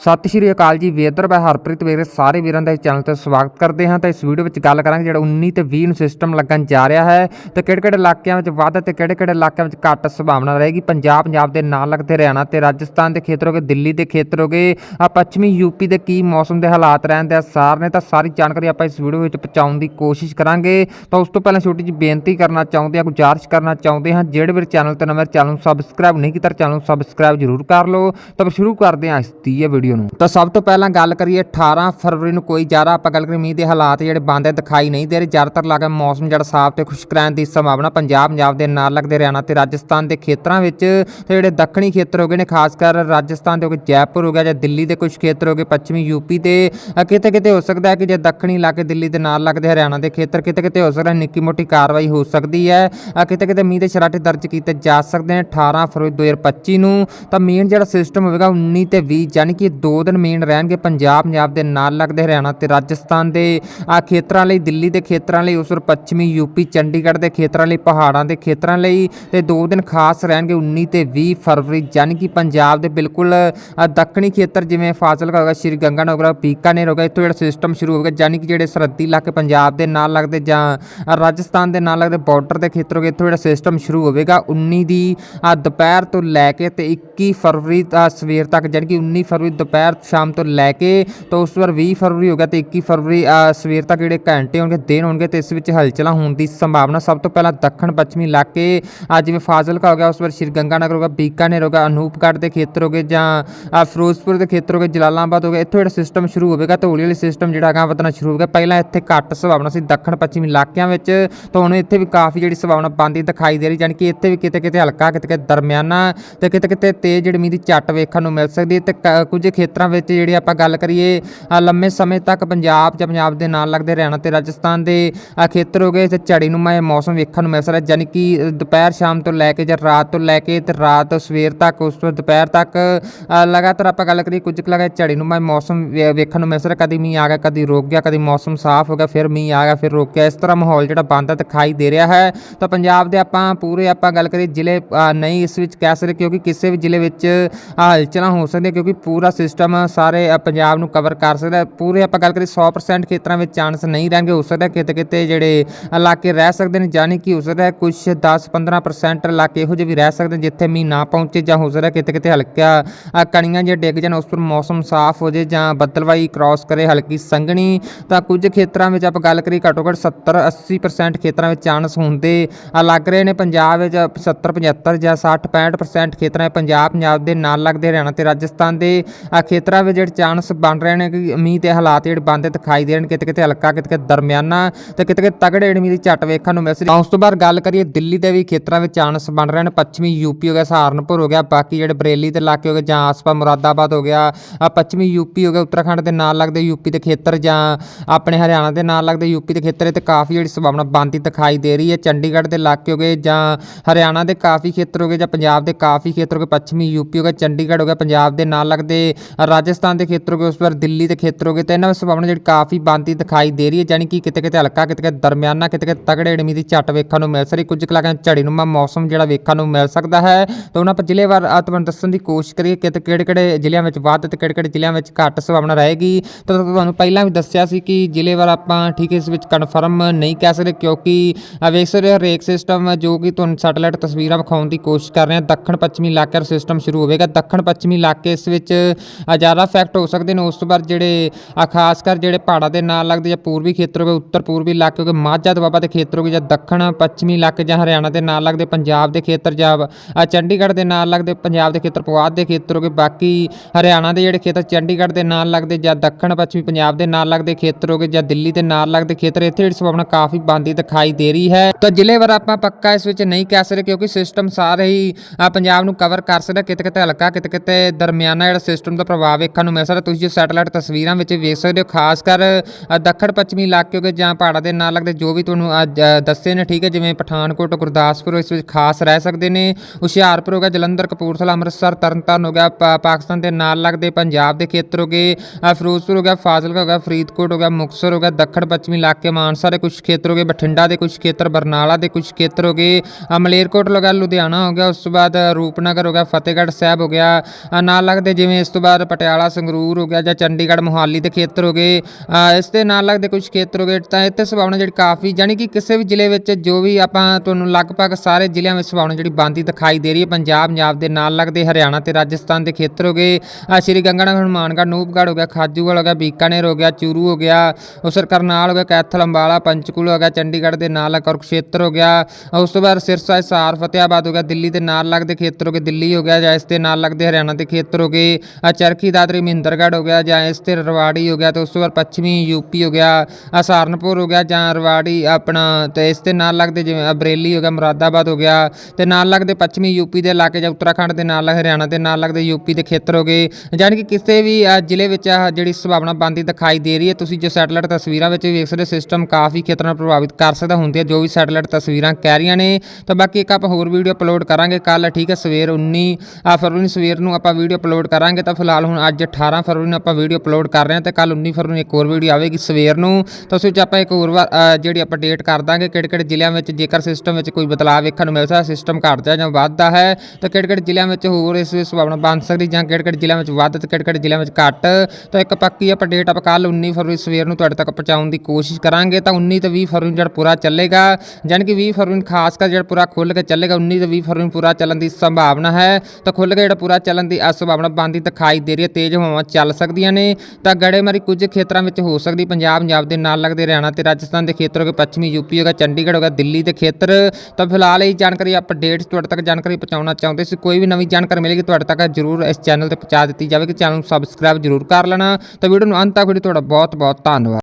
ਸਤਿ ਸ਼੍ਰੀ ਅਕਾਲ ਜੀ, ਵੇਦਰ ਬਾਈ ਹਰਪ੍ਰੀਤ ਵੀਰੇ ਸਾਰੇ ਵੀਰਾਂ ਦਾ ਇਸ ਚੈਨਲ ਤੇ ਸਵਾਗਤ ਕਰਦੇ ਹਾਂ ਤਾਂ ਇਸ ਵੀਡੀਓ ਵਿੱਚ ਗੱਲ ਕਰਾਂਗੇ ਜਿਹੜਾ 19 ਤੇ 20 ਨੂੰ ਸਿਸਟਮ ਲੱਗਣ ਜਾ ਰਿਹਾ ਹੈ ਤੇ ਕਿਹੜੇ ਕਿਹੜੇ ਇਲਾਕਿਆਂ ਵਿੱਚ ਵੱਧ ਤੇ ਕਿਹੜੇ ਕਿਹੜੇ ਇਲਾਕਿਆਂ ਵਿੱਚ ਘੱਟ ਸੰਭਾਵਨਾ ਰਹੇਗੀ। ਪੰਜਾਬ ਪੰਜਾਬ ਦੇ ਨਾਲ ਲੱਗਦੇ ਹਰਿਆਣਾ ਤੇ ਰਾਜਸਥਾਨ ਦੇ ਖੇਤਰ ਹੋਗੇ ਦਿੱਲੀ ਦੇ ਖੇਤਰ ਹੋਗੇ ਆ ਪੱਛਮੀ ਯੂਪੀ ਦੇ ਕੀ ਮੌਸਮ ਦੇ ਹਾਲਾਤ ਰਹਿਣ ਦੇ ਆਸਾਰ ਨੇ ਤਾਂ ਸਾਰੀ ਜਾਣਕਾਰੀ ਆਪਾਂ ਇਸ ਵੀਡੀਓ ਵਿੱਚ ਪਹੁੰਚਾਉਣ ਦੀ ਕੋਸ਼ਿਸ਼ ਕਰਾਂਗੇ। ਤਾਂ ਉਸ ਤੋਂ ਪਹਿਲਾਂ ਛੋਟੀ ਜਿਹੀ ਬੇਨਤੀ ਕਰਨਾ ਚਾਹੁੰਦੇ ਹਾਂ, ਗੁਜ਼ਾਰਿਸ਼ ਕਰਨਾ ਚਾਹੁੰਦੇ ਹਾਂ, ਜਿਹੜੇ ਵੀਰ ਚੈਨਲ ਤੇ ਨਵੇਂ ਚੈਨਲ ਨੂੰ ਸਬਸਕ੍ਰਾਈਬ ਨਹੀਂ ਕੀਤਾ, ਚੈਨਲ ਨੂੰ ਸਬਸਕ੍ਰਾਈਬ ਜ਼ਰੂਰ ਕਰ ਲਓ। ਤਾਂ ਸ਼ੁਰੂ ਕਰਦੇ ਹਾਂ ਇਸ ਦੀ ਵੀਡੀਓ ਵੀਡੀਓ ਨੂੰ। ਤਾਂ ਸਭ ਤੋਂ ਪਹਿਲਾਂ ਗੱਲ ਕਰੀਏ 18 ਫਰਵਰੀ ਨੂੰ ਕੋਈ ਜ਼ਿਆਦਾ ਆਪਾਂ ਗੱਲ ਕਰੀਏ ਮੀਂਹ ਦੇ ਹਾਲਾਤ ਜਿਹੜੇ ਬੰਦੇ ਦਿਖਾਈ ਨਹੀਂ ਦੇ ਰਹੇ। ਜ਼ਿਆਦਾਤਰ ਲੱਗਾ ਮੌਸਮ ਜਿਹੜਾ ਸਾਫ਼ ਤੇ ਖੁਸ਼ਕ ਰਹਿਣ ਦੀ ਸੰਭਾਵਨਾ ਪੰਜਾਬ ਪੰਜਾਬ ਦੇ ਨਾਲ ਲੱਗਦੇ ਹਰਿਆਣਾ ਤੇ ਰਾਜਸਥਾਨ ਦੇ ਖੇਤਰਾਂ ਵਿੱਚ ਤੇ ਜਿਹੜੇ ਦੱਖਣੀ ਖੇਤਰ ਹੋ ਗਏ ਨੇ ਖਾਸ ਕਰ ਰਾਜਸਥਾਨ ਦੇ ਹੋ ਗਏ ਜੈਪੁਰ ਹੋ ਗਿਆ ਜਾਂ ਦਿੱਲੀ ਦੇ ਕੁਝ ਖੇਤਰ ਹੋ ਗਏ ਪੱਛਮੀ ਯੂਪੀ ਤੇ ਅ, ਕਿਤੇ ਕਿਤੇ ਹੋ ਸਕਦਾ ਹੈ ਕਿ ਜੇ ਦੱਖਣੀ ਇਲਾਕੇ ਦਿੱਲੀ ਦੇ ਨਾਲ ਲੱਗਦੇ ਹਰਿਆਣਾ ਦੇ ਖੇਤਰ ਕਿਤੇ ਕਿਤੇ ਹੋ ਸਕਦਾ ਨਿੱਕੀ ਮੋਟੀ ਕਾਰਵਾਈ ਹੋ ਸਕਦੀ ਹੈ। ਕਿਤੇ ਕਿਤੇ ਮੀਂਹ ਦੇ ਛਰਾਟੇ ਦਰਜ ਕੀਤੇ ਜਾ ਸਕਦੇ ਨੇ 18 ਫਰਵਰੀ 2025 ਨੂੰ। ਤਾਂ ਮੇਨ ਜਿਹੜਾ ਸਿਸਟਮ ਹੋਵੇਗਾ 19 ਤੇ 20 ਯਾਨੀ ਕਿ ਦੋ ਦਿਨ ਮੇਨ ਰਹਿਣਗੇ, ਪੰਜਾਬ ਪੰਜਾਬ ਦੇ ਨਾਲ ਲੱਗਦੇ ਹਰਿਆਣਾ ਤੇ ਰਾਜਸਥਾਨ ਦੇ ਖੇਤਰਾਂ ਲਈ, ਦਿੱਲੀ ਦੇ ਖੇਤਰਾਂ ਲਈ, ਉਸ ਪੱਛਮੀ ਯੂਪੀ ਚੰਡੀਗੜ੍ਹ ਦੇ ਖੇਤਰਾਂ ਲਈ, ਪਹਾੜਾਂ ਦੇ ਖੇਤਰਾਂ ਲਈ ਤੇ ਦੋ ਦਿਨ ਖਾਸ ਰਹਿਣਗੇ 19 ਤੇ 20 ਫਰਵਰੀ ਯਾਨੀ ਕਿ ਪੰਜਾਬ ਦੇ ਬਿਲਕੁਲ ਦੱਖਣੀ ਖੇਤਰ ਜਿਵੇਂ ਫਾਜ਼ਿਲਕਾ ਹੋਗਾ ਸ਼੍ਰੀ ਗੰਗਾਨਗਰ ਹੋਗਾ ਬੀਕਾਨੇਰ ਹੋਗਾ ਇੱਥੋਂ ਜਿਹੜਾ ਸਿਸਟਮ ਸ਼ੁਰੂ ਹੋਵੇਗਾ ਯਾਨੀ ਕਿ ਜਿਹੜੇ ਸਰਹੱਦੀ ਇਲਾਕੇ ਪੰਜਾਬ ਦੇ ਨਾਲ ਲੱਗਦੇ ਜਾਂ ਰਾਜਸਥਾਨ ਦੇ ਨਾਲ ਲੱਗਦੇ ਬਾਰਡਰ ਦੇ ਖੇਤਰ ਹੋਗੇ ਇੱਥੋਂ ਜਿਹੜਾ ਸਿਸਟਮ ਸ਼ੁਰੂ ਹੋਵੇਗਾ 19 ਦੀ ਦੁਪਹਿਰ ਤੋਂ ਲੈ ਕੇ ਤੇ 21 ਫਰਵਰੀ ਅ, ਸਵੇਰ ਤੱਕ ਯਾਨੀ ਕਿ 19 ਫਰਵਰੀ ਦੁਪਹਿਰ ਸ਼ਾਮ ਤੋਂ ਲੈ ਕੇ ਤਾਂ ਉਸ ਵਾਰ ਬਾਅਦ 20 ਫਰਵਰੀ ਹੋ ਗਿਆ ਤੇ 21 ਫਰਵਰੀ ਸਵੇਰ ਤੱਕ ਜਿਹੜੇ ਘੰਟੇ ਹੋਣਗੇ ਦਿਨ ਹੋਣਗੇ ਤੇ ਇਸ ਵਿੱਚ ਹਲਚਲਾਂ ਹੋਣ ਦੀ ਸੰਭਾਵਨਾ ਸਭ ਤੋਂ ਪਹਿਲਾਂ ਦੱਖਣ ਪੱਛਮੀ ਇਲਾਕੇ ਅੱਜ ਜਿਵੇਂ ਫਾਜ਼ਿਲਕਾ ਹੋ ਗਿਆ ਉਸ ਵਾਰ ਸ਼੍ਰੀ ਗੰਗਾਨਗਰ ਹੋ ਗਿਆ ਬੀਕਾਨੇਰ ਹੋ ਗਿਆ ਅਨੂਪਗੜ੍ਹ ਦੇ ਖੇਤਰ ਹੋ ਗਏ ਜਾਂ ਫਿਰੋਜ਼ਪੁਰ ਦੇ ਖੇਤਰ ਹੋ ਗਏ ਜਲਾਲਾਬਾਦ ਹੋ ਗਿਆ ਇੱਥੋਂ ਜਿਹੜਾ ਸਿਸਟਮ ਸ਼ੁਰੂ ਹੋਵੇਗਾ ਤਾਂ ਹੌਲੀ ਹੌਲੀ ਸਿਸਟਮ ਜਿਹੜਾ ਹੈਗਾ ਵਧਣਾ ਸ਼ੁਰੂ ਹੋਵੇਗਾ। ਪਹਿਲਾਂ ਇੱਥੇ ਘੱਟ ਸੰਭਾਵਨਾ ਸੀ ਦੱਖਣ ਪੱਛਮੀ ਇਲਾਕਿਆਂ ਵਿੱਚ ਤਾਂ ਹੁਣ ਇੱਥੇ ਵੀ ਕਾਫੀ ਜਿਹੜੀ ਸੰਭਾਵਨਾ ਬਣਦੀ ਦਿਖਾਈ ਦੇ ਰਹੀ ਯਾਨੀ ਕਿ ਇੱਥੇ ਵੀ ਕਿਤੇ ਕਿਤੇ ਹਲਕਾ ਕਿਤੇ ਕਿਤੇ ਦਰਮਿਆਨਾ ਤੇ ਕਿਤੇ ਕਿਤੇ ਤੇਜ਼ ਜਿਹੜੀ ਮੀਂਹ ਦੀ ਝੱਟ ਵੇਖਣ ਨੂੰ ਮਿਲ ਸਕਦੀ ਹੈ ਤੇ ਕ- ਕੁਝ ਖੇਤਰਾਂ ਵਿੱਚ ਜਿਹੜੀ ਆਪਾਂ ਗੱਲ ਕਰੀਏ ਲੰਮੇ ਸਮੇਂ ਤੱਕ ਪੰਜਾਬ ਜਾਂ ਪੰਜਾਬ ਦੇ ਨਾਲ ਲੱਗਦੇ ਹਰਿਆਣਾ ਤੇ ਰਾਜਸਥਾਨ ਦੇ ਖੇਤਰ ਹੋ ਗਏ ਤੇ ਝੜੀ ਨੂੰ ਮੈਂ ਮੌਸਮ ਵੇਖਣ ਨੂੰ ਮਿਲ ਸਕਦਾ ਯਾਨੀ ਕਿ ਦੁਪਹਿਰ ਸ਼ਾਮ ਤੋਂ ਲੈ ਕੇ ਜਾਂ ਰਾਤ ਤੋਂ ਲੈ ਕੇ ਤੇ ਰਾਤ ਤੋਂ ਸਵੇਰ ਤੱਕ, ਉਸ ਤੋਂ ਦੁਪਹਿਰ ਤੱਕ ਲਗਾਤਾਰ ਆਪਾਂ ਗੱਲ ਕਰੀਏ, ਕੁਝ ਕੁ ਲਗਾ ਝੜੀ ਨੂੰ ਮੈਂ ਮੌਸਮ ਵੇਖਣ ਨੂੰ ਮਿਲ ਸਕਦਾ, ਕਦੀ ਮੀਂਹ ਆ ਗਿਆ, ਕਦੀ ਰੁਕ ਗਿਆ, ਕਦੀ ਮੌਸਮ ਸਾਫ਼ ਹੋ ਗਿਆ, ਫਿਰ ਮੀਂਹ ਆ ਗਿਆ, ਫਿਰ ਰੁਕ ਗਿਆ, ਇਸ ਤਰ੍ਹਾਂ ਮਾਹੌਲ ਜਿਹੜਾ ਬਣਦਾ ਦਿਖਾਈ ਦੇ ਰਿਹਾ ਹੈ। ਤਾਂ ਪੰਜਾਬ ਦੇ ਆਪਾਂ ਪੂਰੇ ਆਪਾਂ ਗੱਲ ਕਰੀਏ ਜ਼ਿਲ੍ਹੇ ਨਹੀਂ ਇਸ ਵਿੱਚ ਕਹਿ ਸਕਦੇ ਕਿਉਂਕਿ ਕਿਸੇ ਵੀ ਜ਼ਿਲ੍ਹੇ ਵਿੱਚ ਹਲਚਲਾਂ ਹੋ ਸਕਦੀਆਂ ਕਿਉਂਕਿ ਪੂਰਾ ਸਿਸਟਮ ਸਾਰੇ ਪੰਜਾਬ ਨੂੰ ਕਵਰ ਕਰ ਸਕਦਾ ਪੂਰੇ ਆਪਾਂ ਗੱਲ ਕਰੀਏ 100% ਖੇਤਰਾਂ ਵਿੱਚ ਚਾਂਸ ਨਹੀਂ ਰਹਿਣਗੇ। ਹੋ ਸਕਦਾ ਕਿਤੇ ਕਿਤੇ ਜਿਹੜੇ ਇਲਾਕੇ ਰਹਿ ਸਕਦੇ ਨੇ ਜਾਨੀ ਕਿ ਹੋ ਸਕਦਾ ਕੁਝ 10-15% ਇਲਾਕੇ ਇਹੋ ਜਿਹੇ ਵੀ ਰਹਿ ਸਕਦੇ ਨੇ ਜਿੱਥੇ ਮੀਂਹ ਨਾ ਪਹੁੰਚੇ ਜਾਂ ਹੋ ਸਕਦਾ ਕਿਤੇ ਕਿਤੇ ਹਲਕਾ ਕਣੀਆਂ ਜੇ ਡਿੱਗ ਜਾਣ, ਉਸ ਪਰ ਮੌਸਮ ਸਾਫ਼ ਹੋ ਜੇ ਜਾਂ ਬੱਦਲਵਾਈ ਕ੍ਰਾਸ ਕਰੇ, ਹਲਕੀ ਸੰਘਣੀ, ਤਾਂ ਕੁਝ ਖੇਤਰਾਂ ਵਿੱਚ ਆਪਾਂ ਗੱਲ ਕਰੀਏ ਘੱਟੋ ਘੱਟ 70-80% ਖੇਤਰਾਂ ਵਿੱਚ ਚਾਂਸ ਹੁੰਦੇ ਲੱਗ ਰਹੇ ਨੇ। ਪੰਜਾਬ ਵਿੱਚ 70-75 ਜਾਂ 60-65% ਖੇਤਰਾਂ ਵਿੱਚ ਪੰਜਾਬ ਪੰਜਾਬ ਦੇ ਨਾਲ ਲੱਗਦੇ ਹਰਿਆਣਾ ਤੇ ਰਾਜਸਥਾਨ ਦੇ ਖੇਤਰਾਂ ਵਿੱਚ ਜਿਹੜੇ ਚਾਂਸ ਬਣ ਰਹੇ ਨੇ ਕਿ ਮੀਂਹ ਦੇ ਹਾਲਾਤ ਜਿਹੜੇ ਬਣਦੇ ਦਿਖਾਈ ਦੇ ਰਹੇ ਨੇ ਕਿਤੇ ਕਿਤੇ ਹਲਕਾ, ਕਿਤੇ ਕਿਤੇ ਦਰਮਿਆਨਾ ਤੇ ਕਿਤੇ ਕਿਤੇ ਤਗੜੇ ਜਿਹੜੇ ਮੀਂਹ ਦੀ ਝੱਟ ਵੇਖਣ ਨੂੰ ਮਿਲ ਸਕਦੀ ਉਸ ਤੋਂ ਬਾਅਦ ਗੱਲ ਕਰੀਏ ਦਿੱਲੀ ਦੇ ਵੀ ਖੇਤਰਾਂ ਵਿੱਚ ਚਾਂਸ ਬਣ ਰਹੇ ਨੇ। ਪੱਛਮੀ ਯੂਪੀ ਹੋ ਗਿਆ, ਸਹਾਰਨਪੁਰ ਹੋ ਗਿਆ, ਬਾਕੀ ਜਿਹੜੇ ਬਰੇਲੀ ਦੇ ਇਲਾਕੇ ਹੋ ਗਏ ਜਾਂ ਆਸਪਾ ਮੁਰਾਦਾਬਾਦ ਹੋ ਗਿਆ ਪੱਛਮੀ ਯੂਪੀ ਹੋ ਗਿਆ, ਉੱਤਰਾਖੰਡ ਦੇ ਨਾਲ ਲੱਗਦੇ ਯੂਪੀ ਦੇ ਖੇਤਰ ਜਾਂ ਆਪਣੇ ਹਰਿਆਣਾ ਦੇ ਨਾਲ ਲੱਗਦੇ ਯੂਪੀ ਦੇ ਖੇਤਰ ਤੇ ਕਾਫੀ ਜਿਹੜੀ ਸੰਭਾਵਨਾ ਬਣਦੀ ਦਿਖਾਈ ਦੇ ਰਹੀ ਹੈ। ਚੰਡੀਗੜ੍ਹ ਦੇ ਇਲਾਕੇ ਹੋ ਗਏ ਜਾਂ ਹਰਿਆਣਾ ਦੇ ਕਾਫੀ ਖੇਤਰ ਹੋ ਗਏ ਜਾਂ ਪੰਜਾਬ ਦੇ ਕਾਫੀ ਖੇਤਰ ਹੋ ਗਏ ਪੱਛਮੀ ਯੂਪੀ ਹੋ ਗਿਆ, ਚੰਡੀਗੜ੍ਹ ਹੋ ਗਿਆ, ਪੰਜਾਬ ਦੇ ਨਾਲ ਲੱਗਦੇ ਰਾਜਸਥਾਨ ਦੇ ਖੇਤਰ ਹੋ ਗਏ, ਉਸ ਪਰ ਦਿੱਲੀ ਦੇ ਖੇਤਰ ਹੋ ਗਏ, ਤੇ ਇਹਨਾਂ ਵਿੱਚ ਸੰਭਾਵਨਾ ਜਿਹੜੀ ਕਾਫੀ ਬਣਦੀ ਦਿਖਾਈ ਦੇ ਰਹੀ ਹੈ ਯਾਨੀ ਕਿ ਕਿਤੇ ਕਿਤੇ ਹਲਕਾ, ਕਿਤੇ ਕਿਤੇ ਦਰਮਿਆਨਾ, ਕਿਤੇ ਕਿਤੇ ਤਗੜੇ ੜਮੀ ਦੀ ਝੱਟ ਵੇਖਣ ਨੂੰ ਮਿਲ ਸਕਦੀ ਕੁਝ ਕੁ ਝੜੀ ਨੂੰ ਮੌਸਮ ਜਿਹੜਾ ਵੇਖਣ ਨੂੰ ਮਿਲ ਸਕਦਾ ਹੈ। ਤਾਂ ਉਹਨਾਂ ਆਪਾਂ ਜ਼ਿਲ੍ਹੇਵਾਰ ਆ ਤੁਹਾਨੂੰ ਦੱਸਣ ਦੀ ਕੋਸ਼ਿਸ਼ ਕਰੀਏ ਕਿ ਕਿਹੜੇ ਕਿਹੜੇ ਜ਼ਿਲ੍ਹਿਆਂ ਵਿੱਚ ਵੱਧ ਤੇ ਕਿਹੜੇ ਕਿਹੜੇ ਜ਼ਿਲ੍ਹਿਆਂ ਵਿੱਚ ਘੱਟ ਸੰਭਾਵਨਾ ਰਹੇਗੀ। ਤਾਂ ਤੁਹਾਨੂੰ ਪਹਿਲਾਂ ਵੀ ਦੱਸਿਆ ਸੀ ਕਿ ਜ਼ਿਲ੍ਹੇਵਾਰ ਆਪਾਂ ਠੀਕ ਇਸ ਵਿੱਚ ਕਨਫਰਮ ਨਹੀਂ ਕਹਿ ਸਕਦੇ, ਕਿਉਂਕਿ ਵੇਖ ਸਕਦੇ ਹੋ ਰੇਕ ਸਿਸਟਮ ਜੋ ਕਿ ਤੁਹਾਨੂੰ ਸੈਟਲਾਈਟ ਤਸਵੀਰਾਂ ਵਿਖਾਉਣ ਦੀ ਕੋਸ਼ਿਸ਼ ਕਰ ਰਹੇ ਹਾਂ ਦੱਖਣ ਪੱਛਮੀ ਇਲਾਕੇ ਸਿਸਟਮ ਸ਼ੁਰੂ ਹੋਵੇਗਾ। ਦੱਖਣ ਪੱਛਮੀ ਇਲਾਕੇ ਇਸ ਵਿੱਚ ਜ਼ਿਆਦਾ ਇਫੈਕਟ ਹੋ ਸਕਦੇ ਨੇ। ਉਸ ਤੋਂ ਬਾਅਦ ਜਿਹੜੇ ਆ ਖਾਸ ਕਰ ਜਿਹੜੇ ਪਹਾੜਾਂ ਦੇ ਨਾਲ ਲੱਗਦੇ ਜਾਂ ਪੂਰਬੀ ਖੇਤਰ ਹੋ ਗਏ ਉੱਤਰ ਪੂਰਬੀ ਇਲਾਕੇ ਹੋ ਗਏ ਮਾਝਾ ਦੁਆਬਾ ਦੇ ਖੇਤਰ ਹੋ ਗਏ ਜਾਂ ਦੱਖਣ ਪੱਛਮੀ ਇਲਾਕੇ ਜਾਂ ਹਰਿਆਣਾ ਦੇ ਨਾਲ ਲੱਗਦੇ ਪੰਜਾਬ ਦੇ ਖੇਤਰ ਜਾਂ ਚੰਡੀਗੜ੍ਹ ਦੇ ਨਾਲ ਲੱਗਦੇ ਪੰਜਾਬ ਦੇ ਖੇਤਰ, ਪੁਆਧ ਦੇ ਖੇਤਰ ਹੋ ਗਏ ਬਾਕੀ ਹਰਿਆਣਾ ਦੇ ਜਿਹੜੇ ਖੇਤਰ, ਚੰਡੀਗੜ੍ਹ ਦੇ ਨਾਲ ਲੱਗਦੇ ਜਾਂ ਦੱਖਣ ਪੱਛਮੀ ਪੰਜਾਬ ਦੇ ਨਾਲ ਲੱਗਦੇ ਖੇਤਰ ਹੋ ਗਏ ਜਾਂ ਦਿੱਲੀ ਦੇ ਨਾਲ ਲੱਗਦੇ ਖੇਤਰ, ਇੱਥੇ ਜਿਹੜੀ ਸੰਭਾਵਨਾ ਕਾਫੀ ਬਣਦੀ ਦਿਖਾਈ ਦੇ ਰਹੀ ਹੈ। ਤਾਂ ਜ਼ਿਲ੍ਹੇਵਾਰ ਆਪਾਂ ਪੱਕਾ ਇਸ ਵਿੱਚ ਨਹੀਂ ਕਹਿ ਸਕਦੇ ਕਿਉਂਕਿ ਸਿਸਟਮ ਸਾਰੇ ਹੀ ਪੰਜਾਬ ਨੂੰ ਕਵਰ ਕਰ ਸਕਦਾ ਕਿਤੇ ਕਿਤੇ ਹਲਕਾ, ਕਿਤੇ ਕਿਤੇ ਦਰਮਿਆਨਾ ਜਿਹੜਾ ਸਿਸਟਮ ਦਾ ਪ੍ਰਭਾਵ ਵੇਖਣ ਨੂੰ ਮਿਲ ਸਕਦਾ। ਤੁਸੀਂ ਜੋ ਸੈਟਲਾਈਟ ਤਸਵੀਰਾਂ ਵਿੱਚ ਵੇਖ ਸਕਦੇ ਹੋ, ਖਾਸ ਕਰ ਦੱਖਣ ਪੱਛਮੀ ਇਲਾਕੇ ਹੋ ਗਏ ਜਾਂ ਪਹਾੜਾਂ ਦੇ ਨਾਲ ਲੱਗਦੇ ਜੋ ਵੀ ਤੁਹਾਨੂੰ ਅੱਜ ਦੱਸੇ ਨੇ, ਠੀਕ ਹੈ, ਜਿਵੇਂ ਪਠਾਨਕੋਟ, ਗੁਰਦਾਸਪੁਰ, ਇਸ ਵਿੱਚ ਖਾਸ ਰਹਿ ਸਕਦੇ ਨੇ। ਹੁਸ਼ਿਆਰਪੁਰ ਹੋ ਗਿਆ ਜਲੰਧਰ, ਕਪੂਰਥਲਾ, ਅੰਮ੍ਰਿਤਸਰ, ਤਰਨਤਾਰਨ ਹੋ ਗਿਆ ਪਾਕਿਸਤਾਨ ਦੇ ਨਾਲ ਲੱਗਦੇ ਪੰਜਾਬ ਦੇ ਖੇਤਰ ਹੋ ਗਏ ਫਿਰੋਜ਼ਪੁਰ ਹੋ ਗਿਆ ਫਾਜ਼ਿਲਕਾ ਹੋ ਗਿਆ ਫਰੀਦਕੋਟ ਹੋ ਗਿਆ ਮੁਕਤਸਰ ਹੋ ਗਿਆ ਦੱਖਣ ਪੱਛਮੀ ਇਲਾਕੇ, ਮਾਨਸਾ ਦੇ ਕੁਝ ਖੇਤਰ ਹੋ ਗਏ ਬਠਿੰਡਾ ਦੇ ਕੁਝ ਖੇਤਰ, ਬਰਨਾਲਾ ਦੇ ਕੁਝ ਖੇਤਰ ਹੋ ਗਏ ਮਲੇਰਕੋਟ ਮਲੇਰਕੋਟਲਾ ਹੋ ਗਿਆ ਲੁਧਿਆਣਾ ਹੋ ਗਿਆ ਉਸ ਤੋਂ ਬਾਅਦ ਰੂਪਨਗਰ ਹੋ ਗਿਆ ਫਤਿਹਗੜ੍ਹ ਸਾਹਿਬ ਹੋ ਗਿਆ ਨਾਲ ਲੱਗਦੇ ਜਿਵੇਂ ਇਸ ਤੋਂ ਬਾਅਦ ਪਟਿਆਲਾ ਸੰਗਰੂਰ ਹੋ ਗਿਆ ਜਾਂ ਚੰਡੀਗੜ੍ਹ ਮੋਹਾਲੀ ਦੇ ਖੇਤਰ ਹੋ ਗਏ ਇਸ ਦੇ ਨਾਲ ਲੱਗਦੇ ਕੁਝ ਖੇਤਰ ਹੋ ਗਏ ਤਾਂ ਇੱਥੇ ਸੰਭਾਵਨਾ ਜਿਹੜੀ ਕਾਫੀ ਜਾਣੀ ਕਿ ਕਿਸੇ ਵੀ ਜ਼ਿਲ੍ਹੇ ਵਿੱਚ ਜੋ ਵੀ ਆਪਾਂ ਤੁਹਾਨੂੰ ਲਗਭਗ ਸਾਰੇ ਜ਼ਿਲ੍ਹਿਆਂ ਵਿੱਚ ਸੁਭਾਵਨਾ ਜਿਹੜੀ ਬੰਦੀ ਦਿਖਾਈ ਦੇ ਰਹੀ ਹੈ ਪੰਜਾਬ ਪੰਜਾਬ ਦੇ ਨਾਲ ਲੱਗਦੇ ਹਰਿਆਣਾ ਤੇ ਰਾਜਸਥਾਨ ਦੇ ਖੇਤਰ ਹੋ ਗਏ ਸ਼੍ਰੀ ਗੰਗਾਨਗਰ ਹਨੂਮਾਨਗੜ੍ਹ ਨੂਪਗੜ੍ਹ ਹੋ ਗਿਆ ਖਾਜੂਵਾਲ ਹੋ ਗਿਆ ਬੀਕਾਨੇਰ ਹੋ ਗਿਆ ਚੂਰੂ ਹੋ ਗਿਆ ਉਸਰ ਕਰਨਾਲ ਹੋ ਗਿਆ ਕੈਥਲ ਅੰਬਾਲਾ ਪੰਚਕੂਲ ਹੋ ਗਿਆ ਚੰਡੀਗੜ੍ਹ ਦੇ ਨਾਲ ਕੁਰੂਕਸ਼ੇਤਰ ਹੋ ਗਿਆ ਉਸ ਤੋਂ ਬਾਅਦ ਸਿਰਸਾ ਹਿਸਾਰ ਫਤਿਆਬਾਦ ਹੋ ਗਿਆ ਦਿੱਲੀ ਦੇ ਨਾਲ ਲੱਗਦੇ ਖੇਤਰ ਹੋ ਗਏ ਦਿੱਲੀ ਹੋ ਗਿਆ ਜਾਂ ਇਸ ਦੇ ਨਾਲ ਲੱਗਦੇ ਹਰਿਆਣਾ ਦੇ ਖੇਤਰ ਹੋ ਗਏ ਅ, ਚਰਖੀ ਦਾਦਰੀ ਮਹਿੰਦਰਗੜ੍ਹ ਹੋ ਗਿਆ ਜਾਂ ਇਸ ਤੇ ਰਵਾੜੀ ਹੋ ਗਿਆ ਤੇ ਉਸ ਤੋਂ ਬਾਅਦ ਪੱਛਮੀ ਯੂਪੀ ਹੋ ਗਿਆ ਅ, ਸਹਾਰਨਪੁਰ ਹੋ ਗਿਆ ਜਾਂ ਰਵਾੜੀ ਆਪਣਾ ਤੇ ਇਸ 'ਤੇ ਨਾਲ ਲੱਗਦੇ ਜਿਵੇਂ ਅਬਰੇਲੀ ਹੋ ਗਿਆ ਮੁਰਾਦਾਬਾਦ ਹੋ ਗਿਆ ਤੇ ਨਾਲ ਲੱਗਦੇ ਪੱਛਮੀ ਯੂਪੀ ਦੇ ਇਲਾਕੇ ਜਾਂ ਉੱਤਰਾਖੰਡ ਦੇ ਨਾਲ ਹਰਿਆਣਾ ਦੇ ਨਾਲ ਲੱਗਦੇ ਯੂਪੀ ਦੇ ਖੇਤਰ ਹੋ ਗਏ ਯਾਨੀ ਕਿ ਕਿਸੇ ਵੀ ਜ਼ਿਲ੍ਹੇ ਵਿੱਚ ਆਹ ਜਿਹੜੀ ਸੰਭਾਵਨਾ ਬੰਦੀ ਦਿਖਾਈ ਦੇ ਰਹੀ ਹੈ ਤੁਸੀਂ ਜੋ ਸੈਟਲਾਈਟ ਤਸਵੀਰਾਂ ਵਿੱਚ ਵੀ ਵੇਖ ਸਕਦੇ ਸਿਸਟਮ ਕਾਫੀ ਖੇਤਰਾਂ ਨੂੰ ਪ੍ਰਭਾਵਿਤ ਕਰ ਸਕਦਾ ਹੁੰਦੀ ਹੈ ਜੋ ਵੀ ਸੈਟਲਾਈਟ ਤਸਵੀਰਾਂ ਕਹਿ ਰਹੀਆਂ ਨੇ ਤਾਂ ਬਾਕੀ ਇੱਕ ਆਪਾਂ ਹੋਰ ਵੀਡੀਓ ਅਪਲੋਡ ਕਰਾਂਗੇ ਕੱਲ ਠੀਕ ਹੈ ਸਵੇਰ 19 ਫਰਵਰੀ ਨੂੰ ਸਵੇਰ ਨੂੰ ਆਪਾਂ ਵੀਡੀਓ ਅਪਲੋਡ ਕਰਾਂਗੇ ਤਾਂ ਫਿਲਹਾਲ ਹੁਣ ਅੱਜ 18 ਫਰਵਰੀ ਨੂੰ ਆਪਾਂ ਵੀਡੀਓ ਅਪਲੋਡ ਕਰ ਰਹੇ ਹਾਂ ਤੇ ਕੱਲ 19 ਫਰਵਰੀ ਨੂੰ ਇੱਕ ਹੋਰ ਵੀਡੀਓ ਆਵੇਗੀ ਸਵੇਰ ਨੂੰ। ਤਾਂ ਉਸ ਵਿੱਚ ਆਪਾਂ ਇੱਕ ਹੋਰ ਵਾਰ ਜਿਹੜੀ ਅਪਡੇਟ ਕਰ ਦਾਂਗੇ ਕਿਹੜੇ ਕਿਹੜੇ ਜ਼ਿਲ੍ਹਿਆਂ ਵਿੱਚ ਜੇਕਰ ਸਿਸਟਮ ਵਿੱਚ ਕੋਈ ਬਦਲਾਅ ਵੇਖਣ ਨੂੰ ਮਿਲਦਾ ਸਿਸਟਮ ਘਟਦਾ ਜਾਂ ਵੱਧਦਾ ਹੈ, ਤਾਂ ਕਿਹੜੇ ਕਿਹੜੇ ਜ਼ਿਲ੍ਹਿਆਂ ਵਿੱਚ ਹੋਰ ਇਸ ਵਿੱਚ ਸੰਭਾਵਨਾ ਬਣ ਸਕਦੀ ਜਾਂ ਕਿਹੜੇ ਕਿਹੜੇ ਜ਼ਿਲ੍ਹਿਆਂ ਵਿੱਚ ਵੱਧ ਤੇ ਕਿਹੜੇ ਕਿਹੜੇ ਜ਼ਿਲ੍ਹਿਆਂ ਵਿੱਚ ਘੱਟ। ਤਾਂ ਇੱਕ ਪੱਕੀ ਅਪਡੇਟ ਆਪਾਂ ਕੱਲ 19 ਫਰਵਰੀ ਸਵੇਰ ਨੂੰ ਤੁਹਾਡੇ ਤੱਕ ਪਹੁੰਚਾਉਣ ਦੀ ਕੋਸ਼ਿਸ਼ ਕਰਾਂਗੇ ਤਾਂ 19 ਤੇ 20 ਫਰਵਰੀ ਨੂੰ ਜਿਹੜਾ ਪੂਰਾ ਚੱਲੇਗਾ ਯਾਨੀ ਕਿ 20 ਫਰਵਰੀ ਨੂੰ ਖਾਸ ਕਰ ਜਿਹੜਾ ਪੂਰਾ ਖੁੱਲ ਕੇ ਚੱਲੇਗਾ 19 ਤੇ 20 ਫਰਵਰੀ ਨੂੰ ਪੂਰਾ ਚੱਲਣ ਦੀ ਸੰਭਾਵਨਾ ਹੈ। ਤਾਂ ਖੁੱਲ੍ਹ ਕੇ ਜਿਹੜਾ ਪੂਰਾ ਚੱਲਣ ਦੀ ਅ, ਸੰਭਾਵਨਾ ਬੰਦੀ ਦਿਖਾਈ ਦੇ ਰਹੀ ਹੈ, ਤੇਜ਼ ਹਵਾਵਾਂ ਚੱਲ ਸਕਦੀਆਂ ਨੇ। ਤਾਂ ਗੜੇਮਾਰੀ ਕੁਝ ਖੇਤਰਾਂ ਵਿੱਚ ਹੋ ਸਕਦੀ ਪੰਜਾਬ ਪੰਜਾਬ ਦੇ ਨਾਲ ਲੱਗਦੇ ਹਰਿਆਣਾ ਤੇ ਰਾਜਸਥਾਨ ਦੇ ਖੇਤਰ ਹੋ ਗਏ, ਪੱਛਮੀ ਯੂਪੀ ਹੋ ਗਿਆ, ਚੰਡੀਗੜ੍ਹ ਹੋ ਗਿਆ, ਦਿੱਲੀ ਦੇ ਖੇਤਰ। ਤਾਂ ਫਿਲਹਾਲ ਇਹ ਜਾਣਕਾਰੀ ਅਪਡੇਟਸ ਤੁਹਾਡੇ ਤੱਕ ਜਾਣਕਾਰੀ ਪਹੁੰਚਾਉਣਾ ਚਾਹੁੰਦੇ ਸੀ। ਕੋਈ ਵੀ ਨਵੀਂ ਜਾਣਕਾਰੀ ਮਿਲੇਗੀ ਤੁਹਾਡੇ ਤੱਕ, ਜ਼ਰੂਰ ਇਸ ਚੈਨਲ ਤੇ ਪਹੁੰਚਾ ਦਿੱਤੀ ਜਾਵੇਗੀ। ਚੈਨਲ ਨੂੰ ਸਬਸਕ੍ਰਾਈਬ ਜ਼ਰੂਰ ਕਰ ਲੈਣਾ। ਤਾਂ ਵੀਡੀਓ ਨੂੰ ਅੰਤ ਤੱਕ ਵੀਡੀਓ ਤੁਹਾਡਾ ਬਹੁਤ ਬਹੁਤ ਧੰਨਵਾਦ।